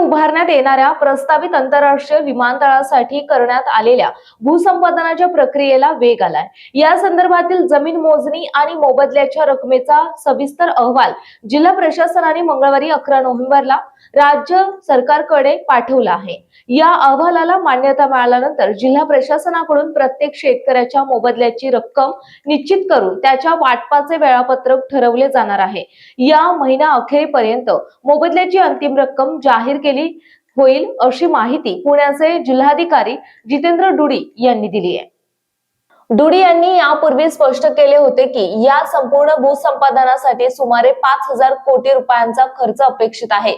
उभारण्यात येणाऱ्या प्रस्तावित आंतरराष्ट्रीय विमानतळासाठी करण्यात आलेल्या भूसंपादनाच्या प्रक्रियेला वेग आलाय. या संदर्भातील जमीन मोजणी आणि मोबदल्याच्या रकमेचा सविस्तर अहवाल जिल्हा प्रशासनाने मंगळवारी अकरा नोव्हेंबरला राज्य सरकारकडे पाठवला आहे. या अहवालाला मान्यता मिळाल्यानंतर जिल्हा प्रशासनाकडून प्रत्येक शेतकऱ्याच्या मोबदल्याची रक्कम निश्चित करून त्याच्या वाटपाचे वेळापत्रक ठरवले जाणार आहे. या महिना अखेरीपर्यंत मोबदल्याची अंतिम रक्कम जाहीर केली केली होईल अशी माहिती पुण्याचे जिल्हाधिकारी जितेंद्र डुडी यांनी दिली आहे. डुडी यांनी यापूर्वी स्पष्ट केले होते की या संपूर्ण भूसंपादनासाठी सुमारे पाच हजार कोटी रुपयांचा खर्च अपेक्षित आहे.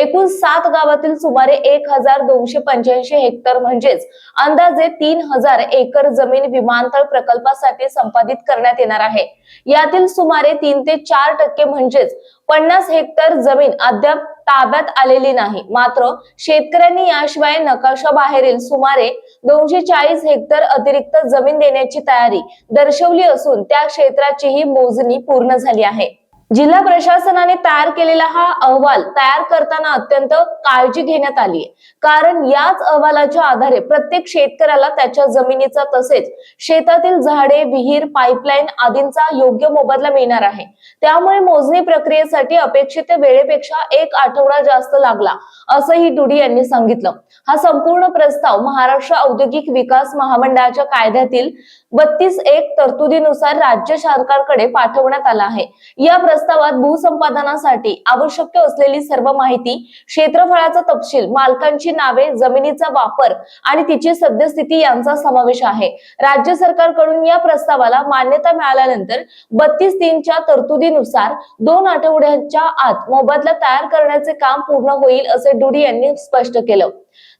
एकूण सात गावातील सुमारे एक हजार दोनशे पंच्याऐंशी हेक्टर म्हणजेच अंदाजे तीन हजार एकर जमीन विमानतळ प्रकल्पासाठी संपादित करण्यात येणार आहे. यातील सुमारे तीन ते चार टक्के म्हणजेच पन्नास हेक्टर जमीन अद्याप ताब्यात आलेली नाही. मात्र शेतकऱ्यांनी याशिवाय नकाशा बाहेरील सुमारे दोनशे चाळीस हेक्टर अतिरिक्त जमीन देण्याची तयारी दर्शवली असून त्या क्षेत्राचीही मोजणी पूर्ण झाली आहे. जिल्हा प्रशासनाने तयार केलेला हा अहवाल तयार करताना अत्यंत काळजी घेण्यात आली आहे. कारण याच अहवालाच्या आधारे प्रत्येक शेतकऱ्याला त्याच्या जमिनीचा तसेच शेतातील झाडे विहीर पाईपलाईन आदींचा योग्य मोबदला मिळणार आहे. त्यामुळे मोजणी प्रक्रियेसाठी अपेक्षित वेळेपेक्षा एक आठवडा जास्त लागला असंही डुडी यांनी सांगितलं. हा संपूर्ण प्रस्ताव महाराष्ट्र औद्योगिक विकास महामंडळाच्या कायद्यातील बत्तीस एक तरतुदीनुसार राज्य सरकारकडे पाठवण्यात आला आहे. या प्रस्तावात भूसंपादनासाठी आवश्यक असलेली सर्व माहिती क्षेत्रफळाचा तपशील मालकांची नावे जमिनीचा वापर आणि तिची सद्यस्थिती यांचा समावेश आहे. राज्य सरकारकडून या प्रस्तावाला मान्यता मिळाल्यानंतर बत्तीस तीनच्या तरतुदीनुसार दोन आठवड्याच्या आत मोबदला तयार करण्याचे काम पूर्ण होईल असे डुडी यांनी स्पष्ट केलं.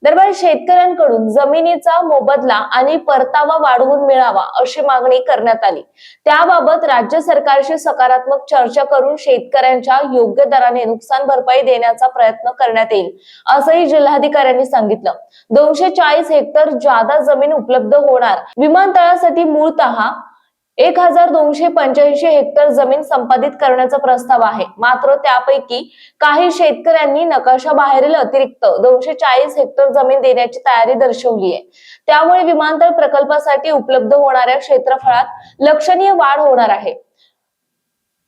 दरम्यान शेतकऱ्यांकडून जमिनीचा मोबदला आणि परतावा वाढवून मिळावा अशी मागणी करण्यात आली. त्याबाबत राज्य सरकारशी सकारात्मक चर्चा करून शेतकऱ्यांच्या योग्य दराने नुकसान भरपाई देण्याचा प्रयत्न करण्यात येईल असंही जिल्हाधिकाऱ्यांनी सांगितलं. दोनशे चाळीस हेक्टर जादा जमीन उपलब्ध होणार. विमानतळासाठी मूळतः एक हजार दोनशे पंच्याऐंशी हेक्टर जमीन संपादित करण्याचा प्रस्ताव आहे. मात्र त्यापैकी काही शेतकऱ्यांनी नकाशा बाहेरील अतिरिक्त दोनशे चाळीस हेक्टर जमीन देण्याची तयारी दर्शवली आहे. त्यामुळे विमानतळ प्रकल्पासाठी उपलब्ध होणाऱ्या क्षेत्रफळात लक्षणीय वाढ होणार आहे.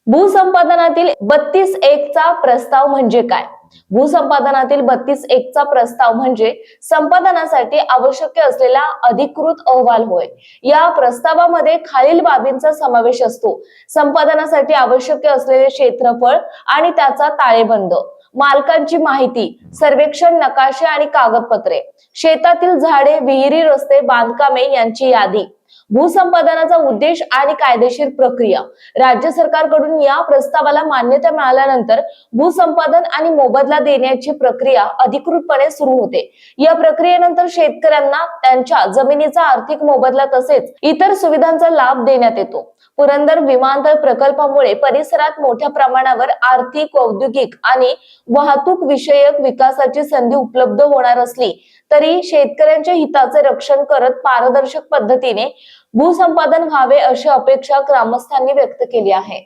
भूसंपादनातील बत्तीस एक चा प्रस्ताव म्हणजे काय? भूसंपादनातील बत्तीस एक चा प्रस्ताव म्हणजे संपादनासाठी आवश्यक असलेला अधिकृत अहवाल होय. या प्रस्तावामध्ये खालील बाबींचा समावेश असतो. संपादनासाठी आवश्यक असलेले क्षेत्रफळ आणि त्याचा ताळेबंद मालकांची माहिती सर्वेक्षण नकाशे आणि कागदपत्रे शेतातील झाडे विहिरी रस्ते बांधकामे यांची यादी भूसंपादनाचा उद्देश आणि कायदेशीर प्रक्रिया. राज्य सरकारकडून या प्रस्तावाला मान्यता मिळाल्यानंतर भूसंपादन आणि मोबदला देण्याची प्रक्रिया अधिकृतपणे सुरू होते. या प्रक्रियेनंतर शेतकऱ्यांना त्यांच्या जमिनीचा आर्थिक मोबदला तसेच इतर सुविधांचा लाभ देण्यात येतो. पुरंदर विमानतळ प्रकल्पामुळे परिसरात मोठ्या प्रमाणावर आर्थिक औद्योगिक आणि वाहतूक विषयक विकासाची संधी उपलब्ध होणार असली तरी शेतकऱ्यांच्या हिताचे रक्षण करत पारदर्शक पद्धतीने भूसंपादन व्हावे अशी अपेक्षा ग्रामस्थांनी व्यक्त केली आहे.